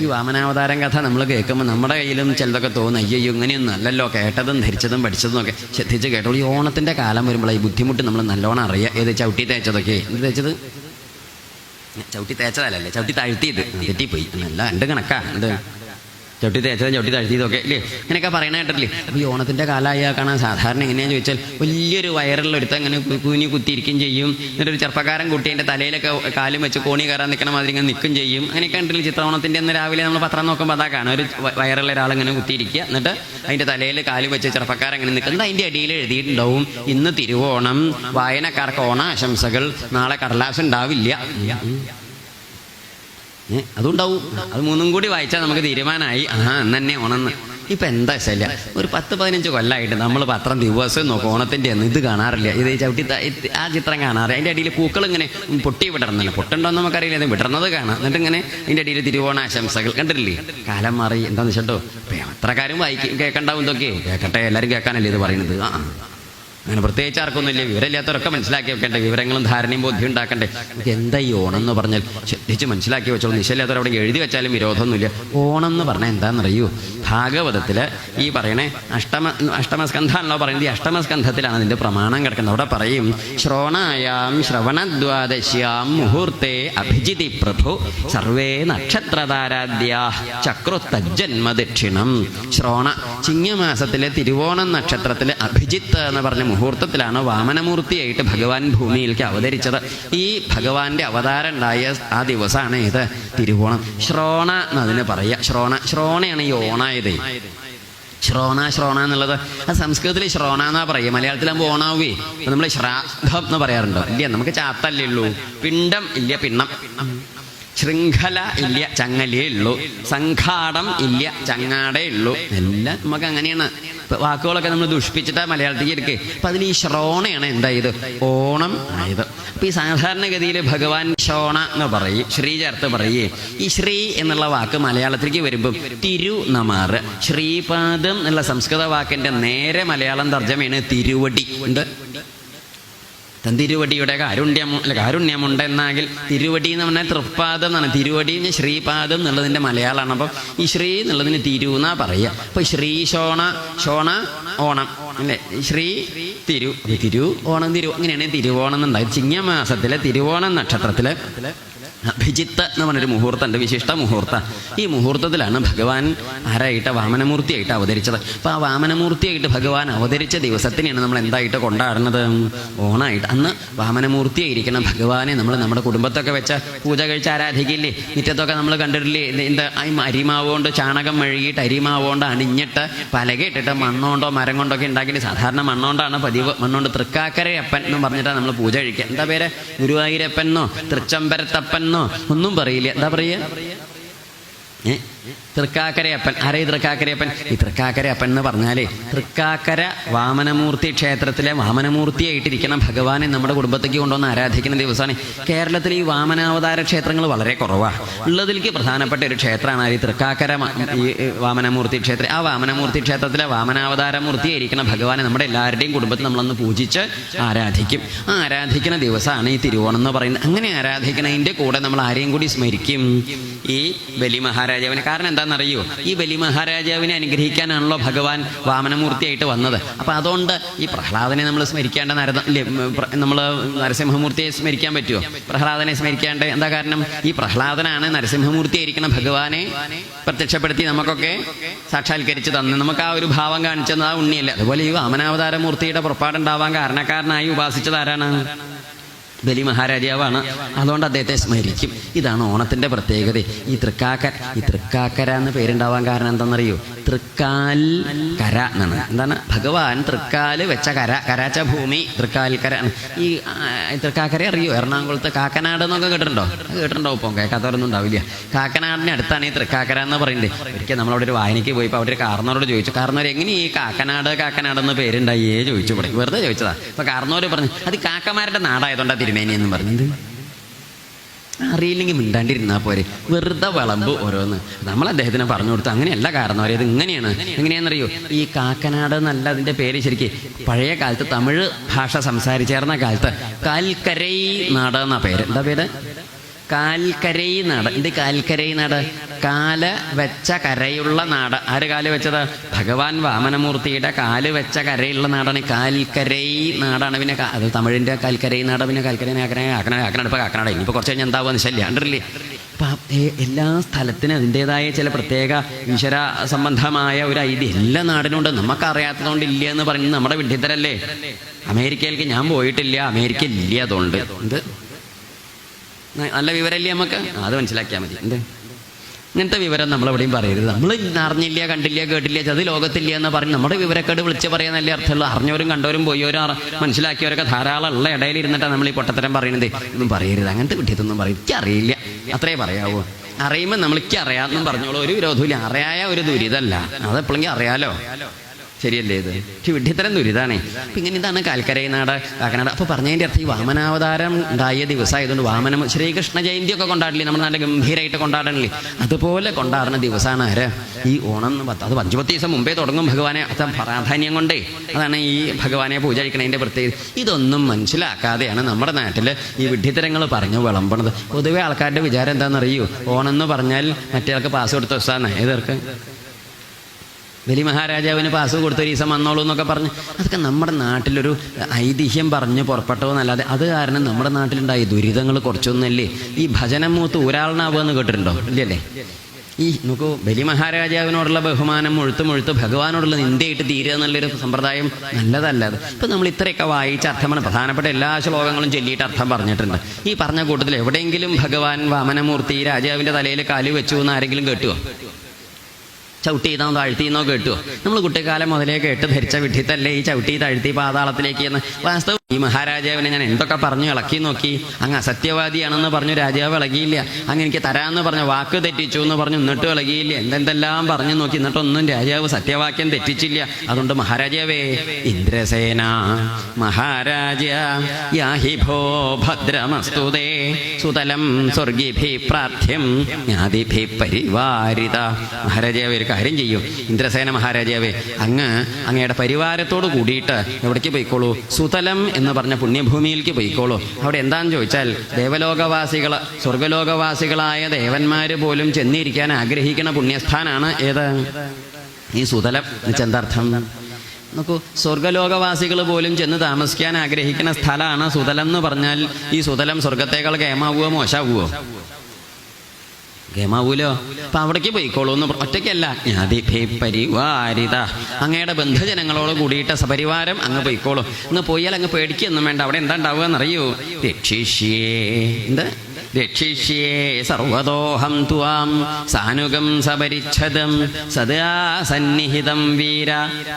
ഈ വാമനാവതാരം കഥ നമ്മൾ കേൾക്കുമ്പോൾ നമ്മുടെ കയ്യിലും ചിലതൊക്കെ തോന്നും അയ്യോ ഇങ്ങനെയൊന്നും അല്ലല്ലോ കേട്ടതും ധരിച്ചതും പഠിച്ചതും ഒക്കെ ശ്രദ്ധിച്ച് കേട്ടോളൂ ഈ ഓണത്തിന്റെ കാലം വരുമ്പോൾ ഈ ബുദ്ധിമുട്ട് നമ്മൾ നല്ലോണം അറിയാം. ഏത് ചവിട്ടി തേച്ചതൊക്കെ? എന്ത് തേച്ചത്? ചവിട്ടി തേച്ചതല്ലേ ചവിട്ടി താഴ്ത്തിയത്. തെറ്റിപ്പോയി. നല്ല എന്റെ കണക്കാ. എന്ത് ചവിട്ടി തേച്ചതും ചവിട്ടി തഴുത്തിയതൊക്കെ ഇല്ലേ? ഇങ്ങനെയൊക്കെ പറയണ കേട്ടില്ലേ അപ്പോൾ ഈ ഓണത്തിന്റെ കാലമായ കാണാൻ സാധാരണ എങ്ങനെയാണെന്ന് ചോദിച്ചാൽ വലിയൊരു വയറുള്ള ഒരുത്ത ഇങ്ങനെ കൂനി കുത്തിയിരിക്കും ചെയ്യും. എന്നിട്ട് ഒരു ചെറുപ്പക്കാരൻ കുട്ടി എന്റെ തലയിലൊക്കെ കാലും വെച്ച് കോണി കയറാൻ നിൽക്കണ മാതിരി ഇങ്ങനെ നിൽക്കും ചെയ്യും. അങ്ങനെയൊക്കെ കണ്ടില്ല ചിത്രോണത്തിന്റെ അന്ന് രാവിലെ നമ്മൾ പത്രം നോക്കുമ്പോൾ അതാ കാണാം ഒരു വയറുള്ള ഒരാൾ ഇങ്ങനെ കുത്തിയിരിക്കുക. എന്നിട്ട് അതിന്റെ തലയിൽ കാൽ വെച്ച് ചെറുപ്പക്കാരൻ ഇങ്ങനെ നിൽക്കുന്നത് അതിന്റെ അടിയിൽ എഴുതിയിട്ടുണ്ടാവും ഇന്ന് തിരുവോണം. വായനക്കാർക്ക് ഓണാശംസകൾ. നാളെ കടലാസ് ഉണ്ടാവില്ല. ഉം. ഏ, അതുണ്ടാവും. അത് മൂന്നും കൂടി വായിച്ചാൽ നമുക്ക് തീരുമാനമായി. ആ അന്നെ ഉണന്ന് ഇപ്പം എന്താ ശല്യ? ഒരു പത്ത് പതിനഞ്ച് കൊല്ലമായിട്ട് നമ്മൾ പത്രം ദിവസം നോക്കും. ഓണത്തിന്റെ അന്ന് ഇത് കാണാറില്ല. ഇത് ചവിട്ടി ആ ചിത്രം കാണാറില്ല. അതിന്റെ അടിയിൽ പൂക്കൾ ഇങ്ങനെ പൊട്ടി വിടർന്നല്ല. പൊട്ടുണ്ടോന്ന് നമുക്കറിയില്ല. അത് വിടർന്നത് കാണാം. എന്നിട്ട് ഇങ്ങനെ അതിന്റെ അടിയിൽ തിരുവോണ ആശംസകൾ കണ്ടിട്ടില്ലേ? കാലം മാറി. എന്താണെന്ന് വെച്ചോ പത്രക്കാരും വായിക്കും കേൾക്കണ്ടാവും ഇതൊക്കെ. കേൾക്കട്ടെ എല്ലാവരും കേൾക്കാനല്ലേ ഇത് പറയുന്നത്? ആ. അങ്ങനെ പ്രത്യേകിച്ച് ആർക്കൊന്നുമില്ല. വിവരമില്ലാത്തവരൊക്കെ മനസ്സിലാക്കി വെക്കേണ്ടേ. വിവരങ്ങളും ധാരണയും ബോധ്യം ഉണ്ടാക്കണ്ടേ. എന്താ ഈ ഓണം എന്ന് പറഞ്ഞാൽ? ശ്രദ്ധിച്ച് മനസ്സിലാക്കി വെച്ചോളൂ. നിശ്ചയില്ലാത്തവർ അവിടെ എഴുതി വെച്ചാലും വിരോധമൊന്നുമില്ല. ഓണം എന്ന് പറഞ്ഞാൽ എന്താണെന്നറിയൂ? ഭാഗവതത്തിൽ ഈ പറയണേ അഷ്ടമ അഷ്ടമസ്കന്ധാണല്ലോ പറയുന്നത് ഈ അഷ്ടമസ്കന്ധത്തിലാണ് അതിന്റെ പ്രമാണം കിടക്കുന്നത്. അവിടെ പറയും ശ്രോണായാം ശ്രവണദ്വാദശ്യാം മുഹൂർത്തെ അഭിജിതി പ്രഭു സർവേ നക്ഷത്രതാരാദ്യാ ചക്രുത്തജ്ജന്മദക്ഷിണം. ശ്രോണ ചിങ്ങമാസത്തിലെ തിരുവോണം നക്ഷത്രത്തിലെ അഭിജിത്ത് എന്ന് പറഞ്ഞ മുഹൂർത്തത്തിലാണ് വാമനമൂർത്തിയായിട്ട് ഭഗവാൻ ഭൂമിയിലേക്ക് അവതരിച്ചത്. ഈ ഭഗവാന്റെ അവതാരം ഉണ്ടായ ആ ദിവസമാണ് ഇത് തിരുവോണം. ശ്രോണ എന്നതിന് പറയുക ശ്രോണ ശ്രോണയാണ് ഈ ഓണായത്. ശ്രോണ ശ്രോണ എന്നുള്ളത്. ആ സംസ്കൃതത്തിൽ ശ്രോണ എന്നാ പറയുക മലയാളത്തിലാകുമ്പോൾ ഓണാവേ നമ്മൾ ശ്രാദ്ധം എന്ന് പറയാറുണ്ടോ? ഇല്ല നമുക്ക് ചാത്തല്ലേ ഉള്ളൂ. പിണ്ടം ഇല്ല പിണ്ണം. ശൃംഖല ഇല്ല ചങ്ങലേ ഉള്ളൂ. സംഘാടം ഇല്ല ചങ്ങാടേ ഉള്ളൂ. എല്ലാം നമുക്ക് അങ്ങനെയാണ്. വാക്കുകളൊക്കെ നമ്മൾ ദുഷ്പിച്ചിട്ടാ മലയാളത്തിലേക്ക് എടുക്കുക അപ്പൊ അതിൽ ഈ ശ്രോണയാണ് എന്തായത്? ഓണം ആയത്. അപ്പൊ ഈ സാധാരണഗതിയിൽ ഭഗവാൻ ശോണ എന്ന് പറയും ശ്രീ ചേർത്ത് പറയേ. ഈ ശ്രീ എന്നുള്ള വാക്ക് മലയാളത്തിലേക്ക് വരുമ്പം തിരു നമാറ് ശ്രീപാദം എന്നുള്ള സംസ്കൃത വാക്കിന്റെ നേരെ മലയാളം തർജമയാണ് തിരുവടി. ഉണ്ട് തന്തിരുവടിയുടെ കാരുണ്യം അല്ല കാരുണ്യമുണ്ടെന്നാകിൽ തിരുവടി എന്ന് പറഞ്ഞാൽ തൃപ്പാദം എന്നാണ്. തിരുവടി എന്ന് ശ്രീപാദം എന്നുള്ളതിന്റെ മലയാളമാണ്. അപ്പം ഈ ശ്രീ എന്നുള്ളതിന് തിരു എന്നാ പറയുക. അപ്പം ശ്രീ ഷോണ ശോണ ഓണം അല്ലേ? ശ്രീ തിരു തിരു ഓണം തിരു അങ്ങനെയാണ് തിരുവോണം എന്നുണ്ടായത് ചിങ്ങമാസത്തിലെ തിരുവോണം നക്ഷത്രത്തിൽ അഭിജിത്ത് എന്ന് പറഞ്ഞൊരു മുഹൂർത്തമുണ്ട് വിശിഷ്ട മുഹൂർത്ത. ഈ മുഹൂർത്തത്തിലാണ് ഭഗവാൻ ആരായിട്ട് വാമനമൂർത്തിയായിട്ട് അവതരിച്ചത്. അപ്പോൾ ആ വാമനമൂർത്തിയായിട്ട് ഭഗവാൻ അവതരിച്ച ദിവസത്തിനെയാണ് നമ്മൾ എന്തായിട്ട് കൊണ്ടാടുന്നത്? ഓണായിട്ട്. അന്ന് വാമനമൂർത്തിയായിരിക്കണം ഭഗവാനെ നമ്മൾ നമ്മുടെ കുടുംബത്തൊക്കെ വെച്ച പൂജ കഴിച്ച് ആരാധിക്കില്ലേ? മുറ്റത്തൊക്കെ നമ്മൾ കണ്ടിട്ടില്ലേ? എന്ത് എന്താ ഈ അരിമാവ് കൊണ്ട് ചാണകം മെഴുകിയിട്ട് അരിമാവ് കൊണ്ട് അണിഞ്ഞിട്ട് പലകയിട്ടിട്ട് മണ്ണുകൊണ്ടോ മരം കൊണ്ടൊക്കെ ഉണ്ടാക്കിയിട്ട് സാധാരണ മണ്ണുകൊണ്ടാണ് പതിവ്. മണ്ണുകൊണ്ട് തൃക്കാക്കരയപ്പൻ എന്ന് പറഞ്ഞിട്ടാണ് നമ്മൾ പൂജ കഴിക്കുക. എന്താ പേര്? ഗുരുവായൂരപ്പൻ എന്നോ തൃച്ചമ്പരത്തപ്പൻ എന്നോ? ഒന്നും പറയില്ല. എന്താ പറയുക ഏ? തൃക്കാക്കരയപ്പൻ. ആരേ തൃക്കാക്കരയപ്പൻ? ഈ തൃക്കാക്കരയപ്പൻ എന്ന് പറഞ്ഞാലേ തൃക്കാക്കര വാമനമൂർത്തി ക്ഷേത്രത്തിലെ വാമനമൂർത്തിയായിട്ടിരിക്കുന്ന ഭഗവാനെ നമ്മുടെ കുടുംബത്തേക്ക് കൊണ്ടുവന്ന് ആരാധിക്കുന്ന ദിവസമാണ്. കേരളത്തിൽ ഈ വാമനാവതാര ക്ഷേത്രങ്ങൾ വളരെ കുറവാണ് ഉള്ളതിലേക്ക് പ്രധാനപ്പെട്ട ഒരു ക്ഷേത്രമാണ് ഈ തൃക്കാക്കര ഈ വാമനമൂർത്തി ക്ഷേത്രം. ആ വാമനമൂർത്തി ക്ഷേത്രത്തിലെ വാമനാവതാര മൂർത്തിയായിരിക്കുന്ന ഭഗവാനെ നമ്മുടെ എല്ലാവരുടെയും കുടുംബത്തിൽ നമ്മളൊന്ന് പൂജിച്ച് ആരാധിക്കും. ആ ആരാധിക്കുന്ന ദിവസമാണ് ഈ തിരുവോണം എന്ന് പറയുന്നത്. അങ്ങനെ ആരാധിക്കുന്നതിന്റെ കൂടെ നമ്മൾ ആരെയും കൂടി സ്മരിക്കും? ഈ ബലി മഹാരാജാവിനെ. കാരണം എന്താണെന്നറിയോ? ഈ ബലി മഹാരാജാവിനെ അനുഗ്രഹിക്കാനാണല്ലോ ഭഗവാൻ വാമനമൂർത്തിയായിട്ട് വന്നത്. അപ്പം അതുകൊണ്ട് ഈ പ്രഹ്ലാദനെ നമ്മൾ സ്മരിക്കേണ്ട നരത നമ്മൾ നരസിംഹമൂർത്തിയെ സ്മരിക്കാൻ പറ്റുമോ പ്രഹ്ലാദനെ സ്മരിക്കേണ്ട എന്താ കാരണം? ഈ പ്രഹ്ലാദനാണ് നരസിംഹമൂർത്തിയായിരിക്കുന്ന ഭഗവാനെ പ്രത്യക്ഷപ്പെടുത്തി നമുക്കൊക്കെ സാക്ഷാത്കരിച്ച് തന്നെ. നമുക്ക് ആ ഒരു ഭാവം കാണിച്ചത് ആ ഉണ്ണിയല്ല. അതുപോലെ ഈ വാമനാവതാര മൂർത്തിയുടെ പുറപ്പാടുണ്ടാവാൻ കാരണക്കാരനായി ഉപാസിച്ചത് ആരാണ്? ബലി മഹാരാജാവാണ് അതുകൊണ്ട് അദ്ദേഹത്തെ സ്മരിക്കും. ഇതാണ് ഓണത്തിന്റെ പ്രത്യേകത. ഈ തൃക്കാക്കര ഈ തൃക്കാക്കര എന്ന് പേരുണ്ടാവാൻ കാരണം എന്താണെന്നറിയോ? തൃക്കാൽ കര എന്നാണ്. എന്താണ്? ഭഗവാൻ തൃക്കാൽ വെച്ച കര. കരാച്ച ഭൂമി തൃക്കാൽ കര. ഈ തൃക്കാക്കര അറിയോ? എറണാകുളത്ത് കാക്കനാട് എന്നൊക്കെ കേട്ടിട്ടുണ്ടോ? കേട്ടിട്ടുണ്ടോ ഇപ്പം? കേൾക്കാത്തവരൊന്നും ഉണ്ടാവില്ല. കാക്കനാടിന് അടുത്താണ് ഈ തൃക്കാക്കര എന്ന് പറയുന്നത് ഒരിക്കൽ നമ്മളവിടെ ഒരു വായനയ്ക്ക് പോയി അവിടെ ഒരു കാർന്നോരോട് ചോദിച്ചു. കാർന്നോർ എങ്ങനെ ഈ കാക്കനാട് കാക്കനാട് എന്ന പേരുണ്ടായേ? ചോദിച്ചു ഇവിടെ. വെറുതെ ചോദിച്ചതാ. അപ്പൊ കാർന്നോര് പറഞ്ഞു അത് കാക്കമാരുടെ നാടായതുകൊണ്ടാണ് തിരുമേനി എന്ന് പറഞ്ഞത് അറിയില്ലെങ്കിൽ മിണ്ടാണ്ടിരുന്നാൽ പോരെ. വെറുതെ വിളമ്പ് ഓരോന്ന്. നമ്മൾ അദ്ദേഹത്തിന് പറഞ്ഞു കൊടുത്തു. അങ്ങനെയല്ല കാരണം ഇത് ഇങ്ങനെയാണ്. എങ്ങനെയാണെന്നറിയോ? ഈ കാക്കനാട് എന്നല്ല അതിന്റെ പേര് ശരിക്ക്. പഴയ കാലത്ത് തമിഴ് ഭാഷ സംസാരിച്ചേർന്ന കാലത്ത്. കാൽക്കരൈ നാട് എന്നാ പേര്. എന്താ പേര്? കാൽക്കരൈ നാട് എന്ത് കാൽക്കരൈ നാട് കാല വെച്ച കരയുള്ള നാട്. ആര് കാൽ വെച്ചത്? ഭഗവാൻ വാമനമൂർത്തിയുടെ കാൽ വെച്ച കരയുള്ള നാടാണ് കാൽക്കരൈ നാടാണ്. പിന്നെ അത് തമിഴിന്റെ കാൽക്കരൈ നാട്. പിന്നെ കാൽക്കരൈ ആക്കണ ആക്കണ ആക്കണ ഇപ്പൊ കാക്കനാട് ഇനിയിപ്പോ കുറച്ച് കഴിഞ്ഞാൽ എന്താവുക ശല്യം. അപ്പം എല്ലാ സ്ഥലത്തിനും അതിന്റെതായ ചില പ്രത്യേക ഈശ്വര സംബന്ധമായ ഒരു ഐതിഹ്യം എല്ലാ നാടിനുണ്ട് നമുക്കറിയാത്തതുകൊണ്ട് ഇല്ല എന്ന് പറഞ്ഞ് നമ്മുടെ വിഡ്ഢിത്തരല്ലേ അമേരിക്കയിലേക്ക് ഞാൻ പോയിട്ടില്ല. അമേരിക്ക ഇല്ല അതുകൊണ്ട്. എന്ത്? നല്ല വിവരമല്ലേ നമുക്ക്? അത് മനസ്സിലാക്കിയാൽ മതി. എന്ത്? ഇങ്ങനത്തെ വിവരം നമ്മൾ എവിടെയും പറയരുത് നമ്മൾ അറിഞ്ഞില്ല കണ്ടില്ല കേട്ടില്ല അത് ലോകത്തില്ല എന്ന് പറഞ്ഞ് നമ്മുടെ വിവരക്കേട് വിളിച്ച് പറയാൻ നല്ല അർത്ഥമുള്ളൂ. അറിഞ്ഞവരും കണ്ടവരും പോയവരും മനസ്സിലാക്കിയവരൊക്കെ ധാരാളം ഉള്ള ഇടയിൽ ഇരുന്നിട്ടാണ് നമ്മൾ ഈ പൊട്ടത്തരം പറയുന്നത് ഒന്നും പറയരുത്. അങ്ങനത്തെ കിട്ടിയതൊന്നും പറയും എനിക്കറിയില്ല. അത്രേ പറയാവോ. അറിയുമ്പോൾ നമ്മൾക്ക് അറിയാമെന്നും പറഞ്ഞോളൂ. ഒരു വിരോധമില്ല അറിയായ ഒരു ദുരിതമല്ല. അതെപ്പോഴെങ്കിൽ അറിയാലോ. ശരിയല്ലേ ഇത്? പക്ഷെ വിഡ്ഢിത്തരം ദുരിതാണേ. ഇങ്ങനെ ഇതാണ് കാൽക്കരയനാട് കാക്കനാട്. അപ്പോൾ പറഞ്ഞതിന്റെ അർത്ഥം ഈ വാമനാവതാരം ഉണ്ടായ ദിവസമായതുകൊണ്ട് വാമനം ശ്രീകൃഷ്ണ ജയന്തി ഒക്കെ കൊണ്ടാടില്ലേ നമ്മൾ നല്ല ഗംഭീരമായിട്ട് കൊണ്ടാടണില്ലേ? അതുപോലെ കൊണ്ടാടുന്ന ദിവസമാണ് ആര്? ഈ ഓണം എന്ന് പത്ത് അത് പഞ്ചപത്തി ദിവസം മുമ്പേ തുടങ്ങും ഭഗവാനെ. അത് പ്രാധാന്യം കൊണ്ടേ. അതാണ് ഈ ഭഗവാനെ പൂജ കഴിക്കണതിന്റെ പ്രത്യേകത. ഇതൊന്നും മനസ്സിലാക്കാതെയാണ് നമ്മുടെ നാട്ടിൽ ഈ വിഡ്ഢിത്തരങ്ങൾ പറഞ്ഞു വിളമ്പണത്. പൊതുവെ ആൾക്കാരുടെ വിചാരം എന്താണെന്നറിയൂ? ഓണം എന്ന് പറഞ്ഞാൽ മറ്റേ ആൾക്ക് പാസ് കൊടുത്ത ദിവസമാണ് ഏതർക്ക് വലിയ മഹാരാജാവിന് പാസ് കൊടുത്ത ദിവസം വന്നോളൂ എന്നൊക്കെ പറഞ്ഞ്. അതൊക്കെ നമ്മുടെ നാട്ടിലൊരു ഐതിഹ്യം പറഞ്ഞ് പുറപ്പെട്ടോ എന്നല്ലാതെ അത് കാരണം നമ്മുടെ നാട്ടിലുണ്ടായ ദുരിതങ്ങൾ കുറച്ചൊന്നല്ലേ ഈ ഭജനം മൂത്ത് ഒരാളിനാവുക എന്ന് കേട്ടിട്ടുണ്ടോ? ഇല്ലല്ലേ? ഈ നോക്കൂ ബലി മഹാരാജാവിനോടുള്ള ബഹുമാനം മുഴുത്ത് മുഴുത്ത് ഭഗവാനോടുള്ള നിന്ദയായിട്ട് തീരുക എന്നുള്ളൊരു സമ്പ്രദായം നല്ലതല്ല അത്. ഇപ്പം നമ്മൾ ഇത്രയൊക്കെ വായിച്ച അർത്ഥമാണ് പ്രധാനപ്പെട്ട എല്ലാ ശ്ലോകങ്ങളും ചൊല്ലിയിട്ട് അർത്ഥം പറഞ്ഞിട്ടുണ്ട്. ഈ പറഞ്ഞ കൂട്ടത്തിൽ എവിടെയെങ്കിലും ഭഗവാൻ വാമനമൂർത്തി രാജാവിന്റെ തലയിൽ കാലു വെച്ചു എന്ന് ആരെങ്കിലും കേട്ടുവോ? ചവിട്ടിന്നോ താഴ്ത്തിന്നോ കേട്ടുവോ നമ്മൾ കുട്ടിക്കാലം മുതലേ കേട്ട് ധരിച്ച വിഡ്ഢിത്തല്ലേ ഈ ചവിട്ടി താഴ്ത്തി പാതാളത്തിലേക്ക് എന്ന്. വാസ്തവം ഈ മഹാരാജാവിനെ ഞാൻ എന്തൊക്കെ പറഞ്ഞു ഇളക്കി നോക്കി. അങ്ങ് അസത്യവാദിയാണെന്ന് പറഞ്ഞു രാജാവ് ഇളകിയില്ല. അങ്ങ് എനിക്ക് തരാമെന്ന് പറഞ്ഞു വാക്ക് തെറ്റിച്ചു എന്ന് പറഞ്ഞു എന്നിട്ടും ഇളകിയില്ല. എന്തെന്തെല്ലാം പറഞ്ഞു നോക്കി എന്നിട്ടൊന്നും രാജാവ് സത്യവാക്യം തെറ്റിച്ചില്ല. അതുകൊണ്ട് മഹാരാജാവേ ഇന്ദ്രസേന മഹാരാജ യാഹി ഭോ ഭദ്രമസ്തുതേ സുതലം സ്വർഗിഭി പ്രാർത്ഥ്യം പരിവാരിത മഹാരാജാവ് കാര്യം ചെയ്യൂ. ഇന്ദ്രസേന മഹാരാജാവേ അങ്ങ് അങ്ങയുടെ പരിവാരത്തോട് കൂടിയിട്ട് എവിടേക്ക് പോയിക്കോളൂ? സുതലം എന്ന് പറഞ്ഞ പുണ്യഭൂമിയിലേക്ക് പോയിക്കോളൂ. അവിടെ എന്താണെന്ന് ചോദിച്ചാൽ ദേവലോകവാസികൾ സ്വർഗലോകവാസികളായ ദേവന്മാർ പോലും ചെന്നിരിക്കാൻ ആഗ്രഹിക്കുന്ന പുണ്യസ്ഥാനാണ് ഏത്? ഈ സുതലം. എന്താർത്ഥം നോക്കൂ സ്വർഗലോകവാസികൾ പോലും ചെന്ന് താമസിക്കാൻ ആഗ്രഹിക്കുന്ന സ്ഥലമാണ് സുതലം എന്ന് പറഞ്ഞാൽ ഈ സുതലം സ്വർഗത്തേക്കാൾ കേമാവുകയോ മോശാവുകയോ? ഗമാവൂലോ അപ്പൊ അവിടേക്ക് പോയിക്കോളൂ എന്ന് ഒറ്റയ്ക്കല്ല. ജ്ഞാതിഭി പരിവാരിത അങ്ങയുടെ ബന്ധുജനങ്ങളോട് കൂടിയിട്ട സപരിവാരം അങ്ങ് പോയിക്കോളൂ. അങ്ങ് പോയാൽ അങ്ങ് പേടിക്കൊന്നും വേണ്ട. അവിടെ എന്താ ഉണ്ടാവുക എന്നറിയൂ. രക്ഷിഷ്യേ എന്ത് രക്ഷിഷ്യേ സർവതോഹം ത്വാം. സാനുഗം സപരിച്ഛദം. സദാ സന്നിഹിതം വീര.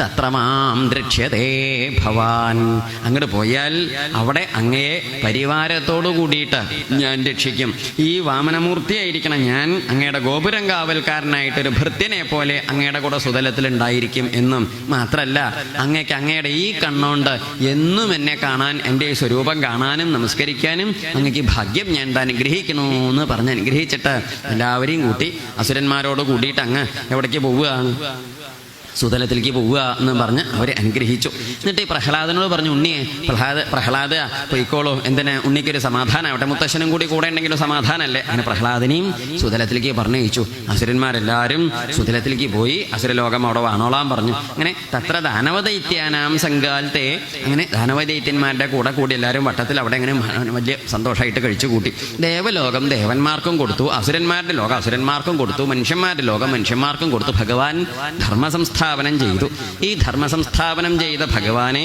തത്ര മാം ദൃക്ഷ്യതേ ഭവാൻ. അങ്ങോട്ട് പോയാൽ അവിടെ അങ്ങയെ പരിവാരത്തോടു കൂടിയിട്ട് ഞാൻ രക്ഷിക്കും. ഈ വാമനമൂർത്തിയായിരിക്കണം ഞാൻ അങ്ങയുടെ ഗോപുരം കാവൽക്കാരനായിട്ട് ഒരു ഭൃത്യനെ പോലെ അങ്ങയുടെ കൂടെ സുതലത്തിൽ ഉണ്ടായിരിക്കും എന്നും. മാത്രല്ല അങ്ങയ്ക്ക് അങ്ങയുടെ ഈ കണ്ണോണ്ട് എന്നും എന്നെ കാണാൻ എന്റെ സ്വരൂപം കാണാനും നമസ്കരിക്കാനും അങ്ങക്ക് ഭാഗ്യം ഞാൻ ദാ അനുഗ്രഹിക്കണു എന്ന് പറഞ്ഞ് അനുഗ്രഹിച്ചിട്ട് എല്ലാവരെയും കൂട്ടി അസുരന്മാരോട് കൂടിയിട്ട് അങ്ങ് എവിടേക്ക് പോവുകയാണ്. സുതലത്തിലേക്ക് പോവുക എന്ന് പറഞ്ഞ് അവരെ അനുഗ്രഹിച്ചു. എന്നിട്ട് ഈ പ്രഹ്ലാദനോട് പറഞ്ഞു ഉണ്ണിയെ പ്രഹ്ലാദ പ്രഹ്ലാദ പൊയ്ക്കോളൂ. എന്തിന്? ഉണ്ണിക്കൊരു സമാധാനമാവട്ടെ. മുത്തശ്ശനും കൂടി കൂടെ ഉണ്ടെങ്കിലും സമാധാനമല്ലേ? അങ്ങനെ പ്രഹ്ലാദനെയും സുതലത്തിലേക്ക് പറഞ്ഞയച്ചു. അസുരന്മാരെല്ലാവരും സുതലത്തിലേക്ക് പോയി അസുരലോകം അവിടെ വാണോളാൻ പറഞ്ഞു. അങ്ങനെ തത്ര ദാനവദൈത്യാനാം സംഘാലത്തെ അങ്ങനെ ദാനവദൈത്യന്മാരുടെ കൂടെ കൂടി എല്ലാവരും വട്ടത്തിൽ അവിടെ അങ്ങനെ വലിയ സന്തോഷമായിട്ട് കഴിച്ചു കൂട്ടി ദേവലോകം ദേവന്മാർക്കും കൊടുത്തു. അസുരന്മാരുടെ ലോകം അസുരന്മാർക്കും കൊടുത്തു. മനുഷ്യന്മാരുടെ ലോകം മനുഷ്യന്മാർക്കും കൊടുത്തു. ഭഗവാൻ ധർമ്മ സംസ്ഥാപനം ചെയ്തു. ഈ ധർമ്മ സംസ്ഥാപനം ചെയ്ത ഭഗവാനെ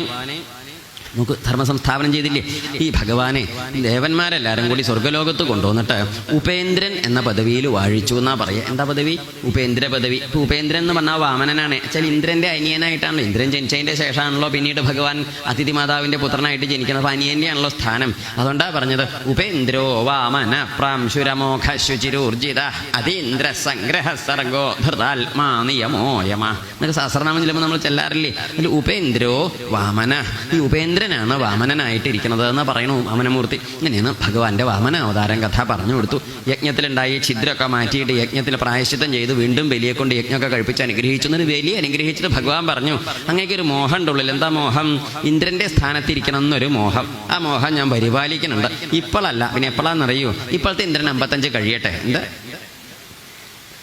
നമുക്ക് ധർമ്മ സംസ്ഥാപനം ചെയ്തില്ലേ? ഈ ഭഗവാനെ ദേവന്മാരെല്ലാവരും കൂടി സ്വർഗലോകത്ത് കൊണ്ടുവന്നിട്ട് ഉപേന്ദ്രൻ എന്ന പദവിയിൽ വാഴിച്ചു എന്നാ പറയുക. എന്താ പദവി? ഉപേന്ദ്ര പദവി. ഇപ്പൊ ഉപേന്ദ്രൻ എന്ന് പറഞ്ഞാൽ വാമനനാണ്. വെച്ചാൽ ഇന്ദ്രന്റെ അനിയനായിട്ടാണല്ലോ. ഇന്ദ്രൻ ജനിച്ചതിന്റെ ശേഷമാണല്ലോ പിന്നീട് ഭഗവാൻ അതിഥി മാതാവിന്റെ പുത്രനായിട്ട് ജനിക്കുന്നത്. അപ്പൊ അനിയന്റെ ആണല്ലോ സ്ഥാനം. അതുകൊണ്ടാ പറഞ്ഞത് ഉപേന്ദ്രോ വാമന പ്രാംശുരമോഘ ശുചിരൂർജിത അതീന്ദ്ര സംഗ്രഹ സർഗോ ധൃതാത്മാ നിയമോ യമ. എന്നൊക്കെ സഹസ്രനാമം ചെല്ലുമ്പോൾ നമ്മൾ ചെല്ലാറില്ലേ? അതിൽ ഉപേന്ദ്രോ വാമന. ഈ ഉപേന്ദ്രൻ ഇന്ദ്രനാണ് വാമനനായിട്ട് ഇരിക്കുന്നത് എന്ന് പറയണു വാമനമൂർത്തി. ഇങ്ങനെയാണ് ഭഗവാന്റെ വാമന അവതാരം കഥ പറഞ്ഞു കൊടുത്തു. യജ്ഞത്തിലുണ്ടായി ഛിദ്രമൊക്കെ മാറ്റിയിട്ട് യജ്ഞത്തിൽ പ്രായശ്ചിത്തം ചെയ്ത് വീണ്ടും ബലിയെ കൊണ്ട് യജ്ഞമൊക്കെ കഴിപ്പിച്ച് അനുഗ്രഹിച്ചു എന്നൊരു ബലി അനുഗ്രഹിച്ചിട്ട് ഭഗവാൻ പറഞ്ഞു അങ്ങേക്ക് ഒരു മോഹം ഉണ്ട് ഉള്ളിൽ. എന്താ മോഹം? ഇന്ദ്രന്റെ സ്ഥാനത്തിരിക്കണം എന്നൊരു മോഹം. ആ മോഹം ഞാൻ പരിപാലിക്കുന്നുണ്ട്. ഇപ്പോഴല്ല പിന്നെ എപ്പോഴാണെന്നറിയൂ ഇപ്പോഴത്തെ ഇന്ദ്രൻ അമ്പത്തഞ്ച് കഴിയട്ടെ? എന്താ?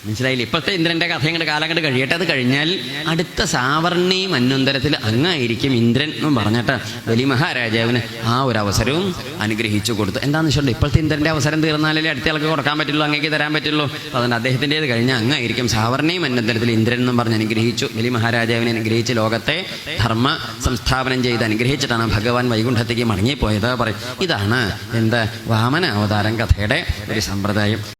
മനസ്സിലായില്ല? ഇപ്പോഴത്തെ ഇന്ദ്രന്റെ കഥ ഇങ്ങോട്ട് കാലഘട്ടം കഴിയട്ടെ. അത് കഴിഞ്ഞാൽ അടുത്ത സാവർണി മന്വന്തരത്തിൽ അങ്ങായിരിക്കും ഇന്ദ്രൻ എന്ന് പറഞ്ഞിട്ട് വലിയ മഹാരാജാവിന് ആ ഒരു അവസരവും അനുഗ്രഹിച്ചു കൊടുത്തു. എന്താണെന്ന് വെച്ചാൽ ഇപ്പോഴത്തെ ഇന്ദ്രന്റെ അവസരം തീർന്നാലേ അടുത്ത ആൾക്ക് കൊടുക്കാൻ പറ്റുള്ളൂ അങ്ങേക്ക് തരാൻ പറ്റുള്ളൂ. അതുകൊണ്ട് അദ്ദേഹത്തിന്റെത് കഴിഞ്ഞാൽ അങ്ങായിരിക്കും സാവർണി മന്വന്തരത്തിൽ ഇന്ദ്രൻ എന്നും പറഞ്ഞ് അനുഗ്രഹിച്ചു. വലിയ മഹാരാജാവിനെ അനുഗ്രഹിച്ച് ലോകത്തെ ധർമ്മ സംസ്ഥാപനം ചെയ്ത് അനുഗ്രഹിച്ചിട്ടാണ് ഭഗവാൻ വൈകുണ്ഠത്തേക്ക് മടങ്ങിപ്പോയത്. പറയും ഇതാണ് എന്താ വാമന അവതാരം കഥയുടെ ഒരു സമ്പ്രദായം.